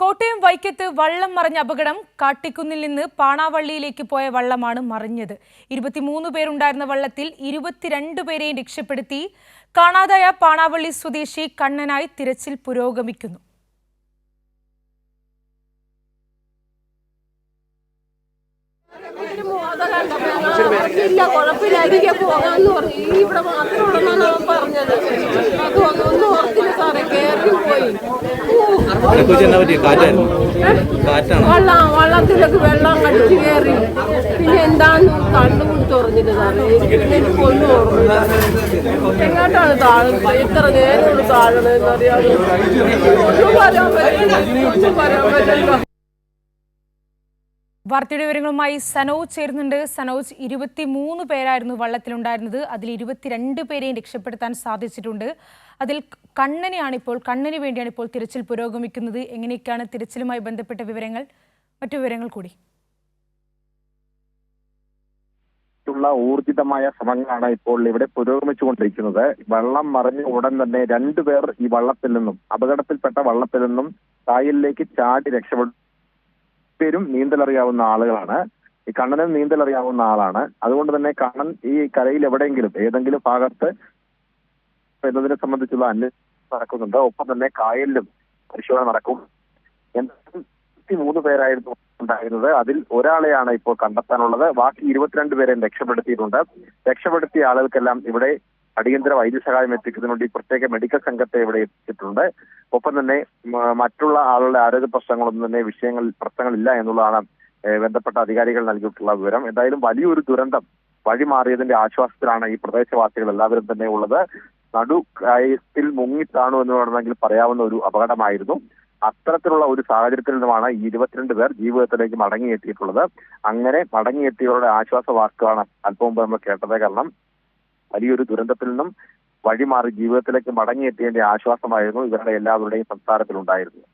കോട്ടയം വൈക്കത്ത് വള്ളം മറിഞ്ഞ അപകടം കാട്ടിക്കുന്നിൽ നിന്ന് പാണാവള്ളിയിലേക്ക് പോയ വള്ളമാണ് മറിഞ്ഞത്. ഇരുപത്തിമൂന്ന് പേരുണ്ടായിരുന്ന വള്ളത്തിൽ ഇരുപത്തിരണ്ട് പേരെയും രക്ഷപ്പെടുത്തി കാണാതായ പാണാവള്ളി സ്വദേശി കണ്ണനായി തിരച്ചിൽ പുരോഗമിക്കുന്നു. ഇല്ല കുഴപ്പമില്ല. അരികെ പോകാന്ന് പറഞ്ഞു. ഇവിടെ മാത്രം ഉണ്ടെന്നാണ് പറഞ്ഞത് അത് ഒന്നും ഓർത്തില്ല സാറേ കയറി പോയി കുറിച്ച് എന്നാ പറ്റി കാറ്റായിരുന്നു. കാറ്റാണ്. വെള്ളം വള്ളത്തിലേക്ക് വെള്ളം കടിച്ചു കയറി പിന്നെ എന്താന്ന് കണ്ണുകൂടി തുറന്നില്ല സാറേ. എനിക്ക് എനിക്ക് ഓർമ്മയില്ല. എങ്ങോട്ടാണ് താഴെ? എത്ര നേരം താഴണതെന്ന് അറിയാതെ ഒന്നും പറയാൻ പറയാൻ പറ്റില്ല. വാർത്തയുടെ വിവരങ്ങളുമായി സനോജ് ചേരുന്നുണ്ട്. സനോജ് ഇരുപത്തി മൂന്ന് പേരായിരുന്നു വള്ളത്തിലുണ്ടായിരുന്നത്. അതിൽ ഇരുപത്തിരണ്ട് പേരെയും രക്ഷപ്പെടുത്താൻ സാധിച്ചിട്ടുണ്ട്. അതിൽ കണ്ണനെയാണ് ഇപ്പോൾ കണ്ണന് വേണ്ടിയാണ് ഇപ്പോൾ തിരച്ചിൽ പുരോഗമിക്കുന്നത്. എങ്ങനെയൊക്കെയാണ് തിരച്ചിലുമായി ബന്ധപ്പെട്ട വിവരങ്ങൾ? മറ്റു വിവരങ്ങൾ കൂടി. ഊർജിതമായ ശ്രമങ്ങളാണ് ഇപ്പോൾ ഇവിടെ പുരോഗമിച്ചുകൊണ്ടിരിക്കുന്നത്. വെള്ളം മറിഞ്ഞ ഉടൻ തന്നെ രണ്ടുപേർ ഈ വള്ളത്തിൽ നിന്നും അപകടത്തിൽപ്പെട്ട വള്ളത്തിൽ നിന്നും കായലിലേക്ക് ചാടി രക്ഷപ്പെടും പേരും നീന്തലറിയാവുന്ന ആളുകളാണ്. ഈ കണ്ണനും നീന്തലറിയാവുന്ന ആളാണ്. അതുകൊണ്ട് തന്നെ കണ്ണൻ ഈ കരയിൽ എവിടെയെങ്കിലും ഏതെങ്കിലും ഭാഗത്ത് എന്നതിനെ സംബന്ധിച്ചുള്ള അന്വേഷണം നടക്കുന്നുണ്ട്. ഒപ്പം തന്നെ കായലിലും പരിശോധന നടക്കും. മൂന്ന് പേരായിരുന്നു ഉണ്ടായിരുന്നത്. അതിൽ ഒരാളെയാണ് ഇപ്പോൾ കണ്ടെത്താനുള്ളത്. ബാക്കി ഇരുപത്തിരണ്ട് പേരെ രക്ഷപ്പെടുത്തിയിട്ടുണ്ട്. രക്ഷപ്പെടുത്തിയ ആളുകൾക്കെല്ലാം ഇവിടെ അടിയന്തര വൈദ്യസഹായം എത്തിക്കുന്നതിന് വേണ്ടി പ്രത്യേക മെഡിക്കൽ സംഘത്തെ ഇവിടെ എത്തിച്ചിട്ടുണ്ട്. ഒപ്പം തന്നെ മറ്റുള്ള ആളുകളുടെ ആരോഗ്യ പ്രശ്നങ്ങളൊന്നും തന്നെ വിഷയങ്ങൾ പ്രശ്നങ്ങളില്ല എന്നുള്ളതാണ് ബന്ധപ്പെട്ട അധികാരികൾ നൽകിയിട്ടുള്ള വിവരം. എന്തായാലും വലിയൊരു ദുരന്തം വഴിമാറിയതിന്റെ ആശ്വാസത്തിലാണ് ഈ പ്രദേശവാസികൾ എല്ലാവരും തന്നെ ഉള്ളത്. നടു കായത്തിൽ മുങ്ങിത്താണു എന്ന് വേണമെങ്കിൽ പറയാവുന്ന ഒരു അപകടമായിരുന്നു. അത്തരത്തിലുള്ള ഒരു സാഹചര്യത്തിൽ നിന്നുമാണ് ഈ ഇരുപത്തിരണ്ട് പേർ ജീവിതത്തിലേക്ക് മടങ്ങിയെത്തിയിട്ടുള്ളത്. അങ്ങനെ മടങ്ങിയെത്തിയവരുടെ ആശ്വാസ വാക്കുകളാണ് അല്പം മുമ്പ് നമ്മൾ കേട്ടത്. കാരണം വലിയൊരു ദുരന്തത്തിൽ നിന്നും വഴിമാറി ജീവിതത്തിലേക്ക് മടങ്ങിയെത്തിയതിന്റെ ആശ്വാസമായിരുന്നു ഇവരുടെ എല്ലാവരുടെയും സംസാരത്തിലുണ്ടായിരുന്നത്.